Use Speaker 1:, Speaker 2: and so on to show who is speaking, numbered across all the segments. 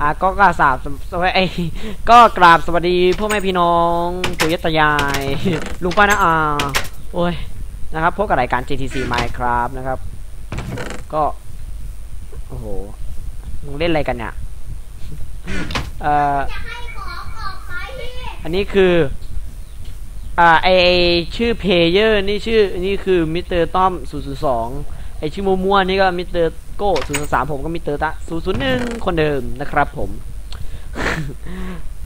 Speaker 1: อะก็กราบสาบสวัสดีก็กราบสวัสดีพ่อแม่พี่น้องปู่ย่าตายายลุงป้าน้าอาโอ้ยนะครับพบกับรายการ GTC Minecraft นะครับ ก็ โอ้โหมึงเล่นอะไรกันเนี่ยเอ่าอันนี้คือ อ่าไอชื่อเพเยอร์นี่ชื่อ นี่คือมิสเตอร์ต้อม002 ไอชื่อมั่วนี่ก็มิสเตอร์โก้003ผมก็มิสเตอร์ตะ001คนเดิมนะครับผม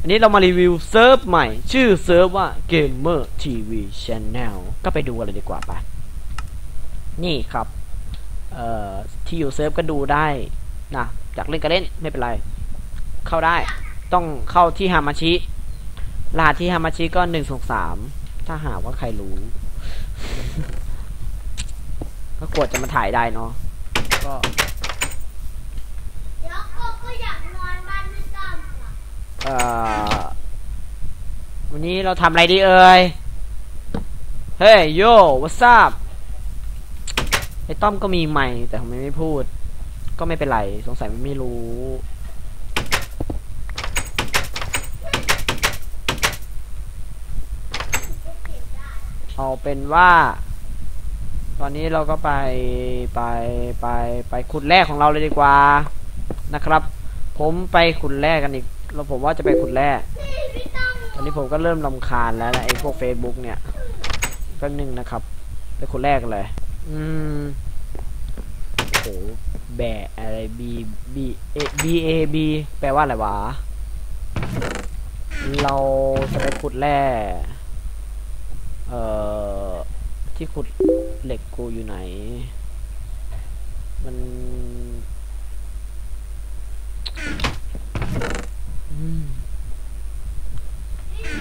Speaker 1: อันนี้เรามารีวิวเซิร์ฟใหม่ ชื่อเซิร์ฟว่า Gamer TV Channel ก็ไปดูกันเลยดีกว่าไปนี่ครับ เอ่อ ที่อยู่เซิร์ฟก็ดูได้นะอยากเล่นก็เล่นไม่เป็นไร เข้าได้ ต้องเข้าที่ฮามาชิรหัสที่ฮามาชิก็หนึ่งสองสามถ้าหากว่าใครรู้ ก็กดจะมาถ่ายได้เนาะก็
Speaker 2: เดี๋ยวก็อยากนอนบ้านด้วยต้อม
Speaker 1: เอ่อวันนี้เราทำอะไรดีเอ่ยเฮ้ยโย่วัส up ไอ้ต้อมก็มีใหม่แต่ทำไมไม่พูด ก็ไม่เป็นไร สงสัยมันไม่รู้เอาเป็นว่า ตอนนี้เราก็ไปไปไปไปขุดแรกของเราเลยดีกว่านะครับ ผมไปขุดแรกกันอีกแล้วผมว่าจะไปขุดแร่
Speaker 2: ตอ
Speaker 1: นนี้ผมก็เริ่มลำคาญแล้วนะไอ้พวก Facebook เนี่ยแป๊บนึงนะครับ ไปขุดแรกกันเลย อืมโอ้โหแบะอะไร B B A B A B แปลว่าอะไรวะ เราจะไปขุดแร่ เอ่อ ที่ขุด เหล็กกูอยู่ไหน มันอืม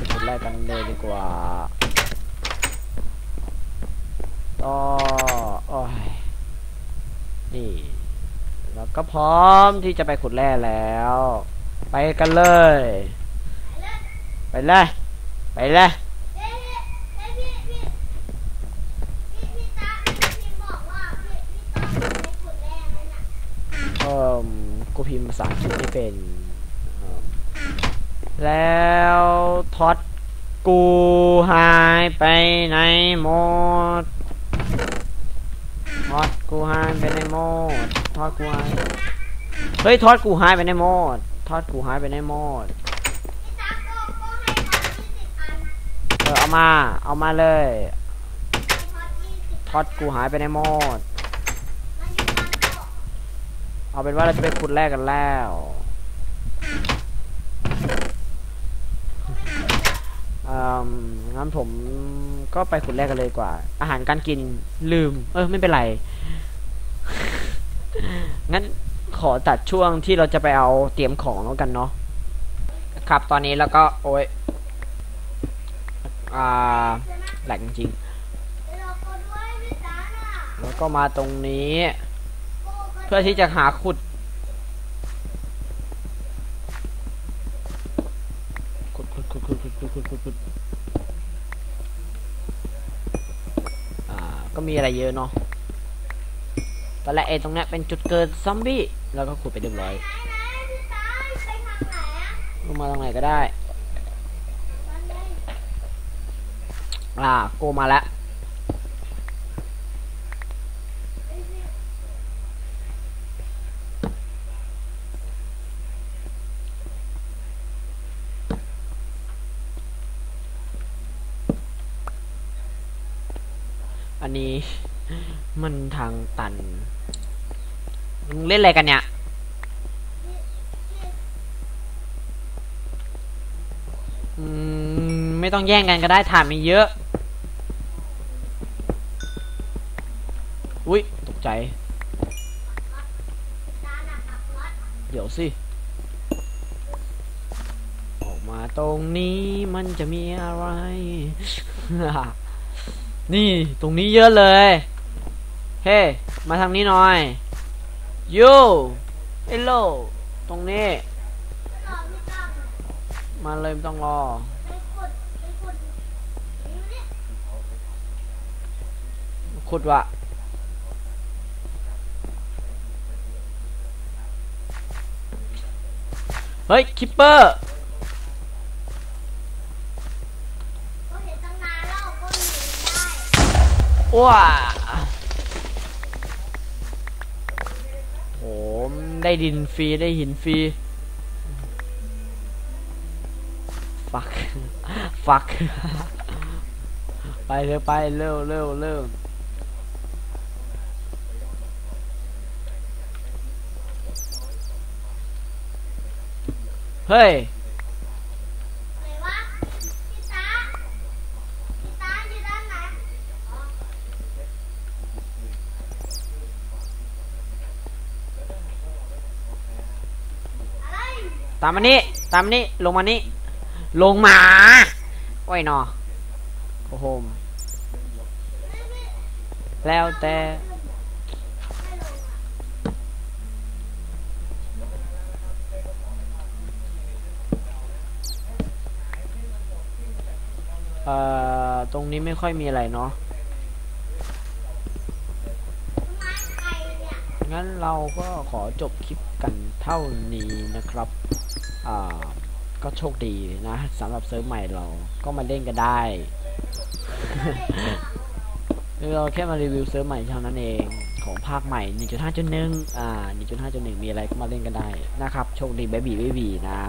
Speaker 1: ไปขุดแรกกันเลยดีกว่าต่อโอ้ยนี่แล้วก็พร้อมที่จะไปขุดแร่แล้ว ไปกันเลย ไปเลย ไปเลย
Speaker 2: เอ้ยพี่พี่พี่พี่ตาพี่พิมพ์บอกว่าพี่พี่ต้องไปขุดแร่นั่นน่ะ
Speaker 1: เอ่อกูพิมพ์ภาษาอังกฤษไม่เป็น แล้วท็อตกูหายไปไหนหมดท็อตกูหายไปไหนหมดท็อตกูหาย เฮ้ยท็อตกูหายไปไหนหมดท็อตกูหายไปไหนหมด
Speaker 2: พี่ตาก็ก็ให้ท็อตยี่สิบอัน
Speaker 1: เออเอามา เอามาเลย
Speaker 2: ท็อต
Speaker 1: กูหายไปไหนหมด
Speaker 2: มันอยู่บ้านก็
Speaker 1: เอาเป็นว่าเราจะไปขุดแรกกันแล้วอืมงั้นผมก็ไปขุดแรกกันเลยกว่า อาหารการกินลืม เออไม่เป็นไร งั้นขอตัดช่วงที่เราจะไปเอาเตรียมของแล้วกันเนาะ ครับตอนนี้แล้วก็โอ้ย อ่า
Speaker 2: ใช่ไหม
Speaker 1: แหลกจริง แล้วก็มาตรงนี้ เพื่อที่จะหาขุด ขุดขุดขุดขุดขุดขุดขุดขุดขุดก็มีอะไรเยอะเนาะตอนแรกไอ้ตรงเนี้ยเป็นจุดเกิดซอมบี้ แล้วก็ขุดไปเรียบร้อยลงมาตรงไหนก็ได้ อ่า โกมาแล้ว อันนี้ มันทางตันมึงเล่นอะไรกันเนี่ยอมไม่ต้องแย่งกันก็ได้ถามมีเยอะ อุ้ยตกใจ เดี๋ยวสิ ออกมาตรงนี้มันจะมีอะไร นี่ตรงนี้เยอะเลย เฮ้ มาทางนี้หน่อยโย่เอลโลตรงนี้
Speaker 2: มา
Speaker 1: เลยไม่ต้องรอ
Speaker 2: ขุด
Speaker 1: วะเฮ้ย คิปเปอร์
Speaker 2: ก็เห็นตั้งนานแล้วก็หนีได้
Speaker 1: ว้าโหได้ดินฟรี ได้หินฟรี ฟัก ฟัก ไปเร็วไปเร็วเร็วเร็วเฮ้ย
Speaker 2: ไหนวะพี่ตาพี่ตาอยู่ด้านไหนอ๋ออะไร
Speaker 1: ตามมานี่ตามมานี่ลงมานี่ลงมาโอ้ยนอโอ้โหแล้วแต่เอ่อตรงนี้ไม่ค่อยมีอะไรเนาะ งั้นเราก็ขอจบคลิปกันเท่านี้นะครับ ก็โชคดีนะสำหรับเซิร์ฟใหม่เราก็มาเล่นกันได้เราแค่มารีวิวเซิร์ฟใหม่เท่านั้นเองของภาคใหม่ 1.5.1 อ่า 1.5.1 มีอะไรก็มาเล่นกันได้นะครับ โชคดีเบบีเบบีนะ